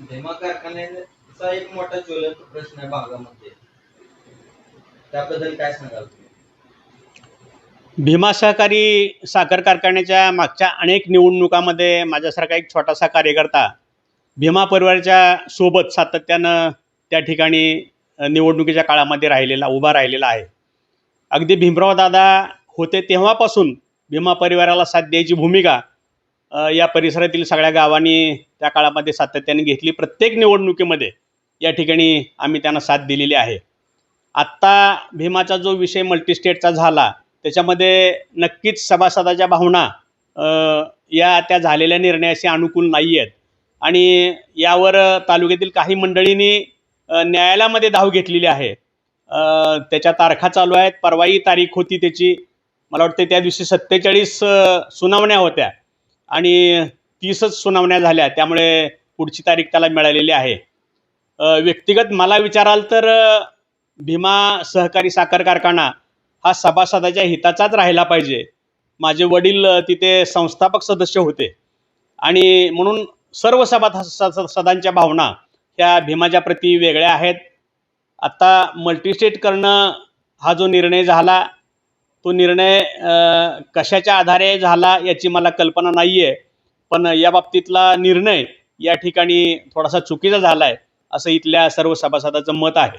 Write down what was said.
भीमा कारखान्याचा एक मोठा ज्वलंत प्रश्न आहे भागामध्ये. त्याबद्दल काय सांगाल भीमा सहकारी साखर कारखान्याच्या मागच्या अनेक निवडणुकामध्ये माझ्यासारखा एक छोटासा कार्यकर्ता भीमा परिवाराच्या सोबत सातत्यानं त्या ठिकाणी निवडणुकीच्या काळामध्ये राहिलेला उभा राहिलेला आहे. अगदी भीमराव दादा होते तेव्हापासून भीमा परिवाराला साथ द्यायची भूमिका या परिसरातील सगळ्या गावांनी त्या काळामध्ये सातत्याने घेतली. प्रत्येक निवडणुकीमध्ये या ठिकाणी आम्ही त्यांना साथ दिलेली आहे. आत्ता भीमाचा जो विषय मल्टीस्टेटचा झाला त्याच्यामध्ये नक्कीच सभासदाच्या भावना या त्या झालेल्या निर्णयाशी अनुकूल नाही आहेत आणि यावर तालुक्यातील काही मंडळींनी न्यायालयामध्ये धाव घेतलेली आहे. त्याच्या तारखा चालू आहेत. परवाही तारीख होती त्याची. मला वाटते त्या दिवशी सत्तेचाळीस सुनावण्या होत्या. आणि तीसच सुनावण्या झाल्या त्यामुळे पुढची तारीख त्याला मिळालेली आहे. व्यक्तिगत मला विचाराल तर भीमा सहकारी साखर कारखाना हा सभासदाच्या हिताचाच राहिला पाहिजे. माझे वडील तिथे संस्थापक सदस्य होते. आणि म्हणून सर्व सभा सदांच्या भावना ह्या भीमाच्या प्रती वेगळ्या आहेत. आत्ता मल्टीस्टेट करणं हा जो निर्णय झाला तो निर्णय कशाच्या आधारे झाला याची मला कल्पना नाही आहे पण या बाबतीतला निर्णय या ठिकाणी थोडासा चुकीचा झाला आहे असं इथल्या सर्व सभासदाचं मत आहे.